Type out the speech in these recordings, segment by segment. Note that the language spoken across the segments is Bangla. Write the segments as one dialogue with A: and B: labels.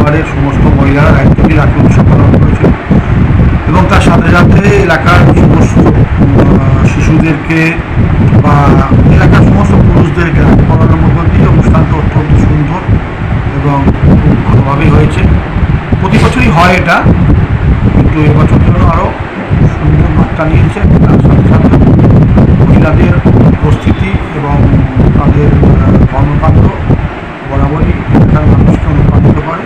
A: ওয়ার্ডের সমস্ত মহিলারা একযোগে রাখি উৎসব পালন করেছিল এবং তার সাথে সাথে এলাকার সমস্ত শিশুদেরকে বা এলাকার সমস্ত পুরুষদেরকে রাখি পরানোর মধ্য দিয়ে অনুষ্ঠানটা অত্যন্ত সুন্দর এবং খুব ভালোভাবেই হয়েছে। প্রতি বছরই হয় এটা, কিন্তু এবছর জন্য আরও সুন্দর মাত্রা নিয়েছে। তার সাথে সাথে মহিলাদের উপস্থিতি এবং তাদের আহ, কর্মকাণ্ড বরাবরই এলাকার মানুষকে অনুপ্রাণিত করে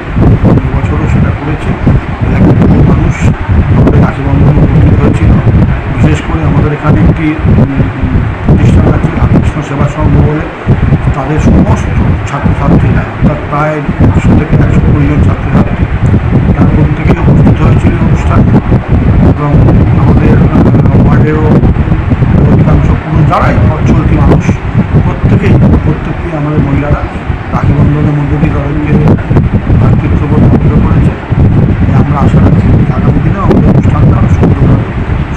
A: এবছরও সেটা করেছে এলাকার বহু মানুষ আমাদের রাখি বন্ধনে উপস্থিত হয়েছিল বিশেষ এখানে একটি প্রতিষ্ঠান আছে রামকৃষ্ণ সেবা সংঘ বলে তাদের সমস্ত ছাত্রছাত্রীরা অর্থাৎ প্রায় একশো থেকে একশো কুড়িজন ছাত্রছাত্রী তার মধ্যে থেকেই উপস্থিত হয়েছিল অনুষ্ঠানে এবং আমাদের আহ, ওয়ার্ডেরও অধিকাংশ পুরুষ যারাই পথ চলতি মানুষ প্রত্যেকেই প্রত্যেকেই আমাদের মহিলারা রাখি বন্ধনের মধ্যে দিয়ে তাদেরকে ভাতৃত্ববোধ ব্যক্ত করেছে তাই আমরা আশা রাখছি যে আগামী দিনে আমাদের অনুষ্ঠানটা আরও সুন্দরভাবে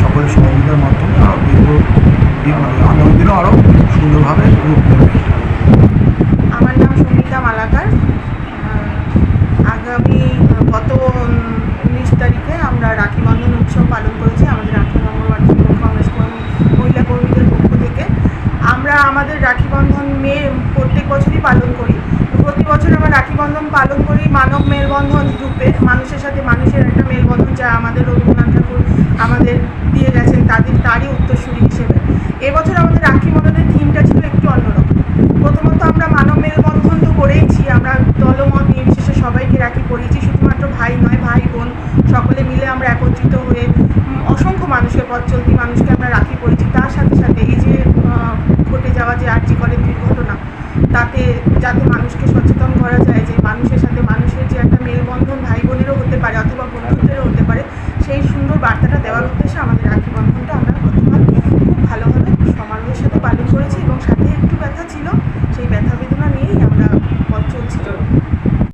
A: সকলের সহযোগিতার মাধ্যমে আরও দীর্ঘ দিন মানে আগামী আরও সুন্দরভাবে রূপ নেবে।
B: আমার নাম সঙ্গীতা মালাকার। আগামী গত উনিশ তারিখে আমরা রাখি বন্ধন উৎসব পালন করেছি আমাদের রাখি মঙ্গলবার তৃণমূল কংগ্রেস কর্মী, মহিলা কর্মীদের পক্ষ থেকে। আমরা আমাদের রাখি বন্ধন মে প্রত্যেক বছরই পালন করি। প্রতি বছর আমরা রাখি বন্ধন পালন করি মানব মেলবন্ধন রূপে। মানুষের সাথে মানুষের একটা মেলবন্ধন যা আমাদের রবীন্দ্রনাথ ঠাকুর আমাদের দিয়ে গেছেন, তাদের, তারই উত্তরসূরি হিসেবে। এবছর আমাদের রাখি মদনের থিমটা ছিল একটু অন্যরকম। প্রথমত আমরা মানব মেলবন্ধন তো করেইছি, আমরা দলমত নির্বিশেষে সবাইকে রাখি পড়িয়েছি শুধুমাত্র ভাই নয়, ভাই, বোন, সকলে মিলে আমরা একত্রিত হয়ে অসংখ্য মানুষকে পথ চলতি মানুষকে আমরা রাখি পড়েছি তার সাথে সাথে এই যে ঘটে যাওয়া যে আর জি কলের দুর্ঘটনা, তাতে যাতে মানুষকে সচেতন করা যায়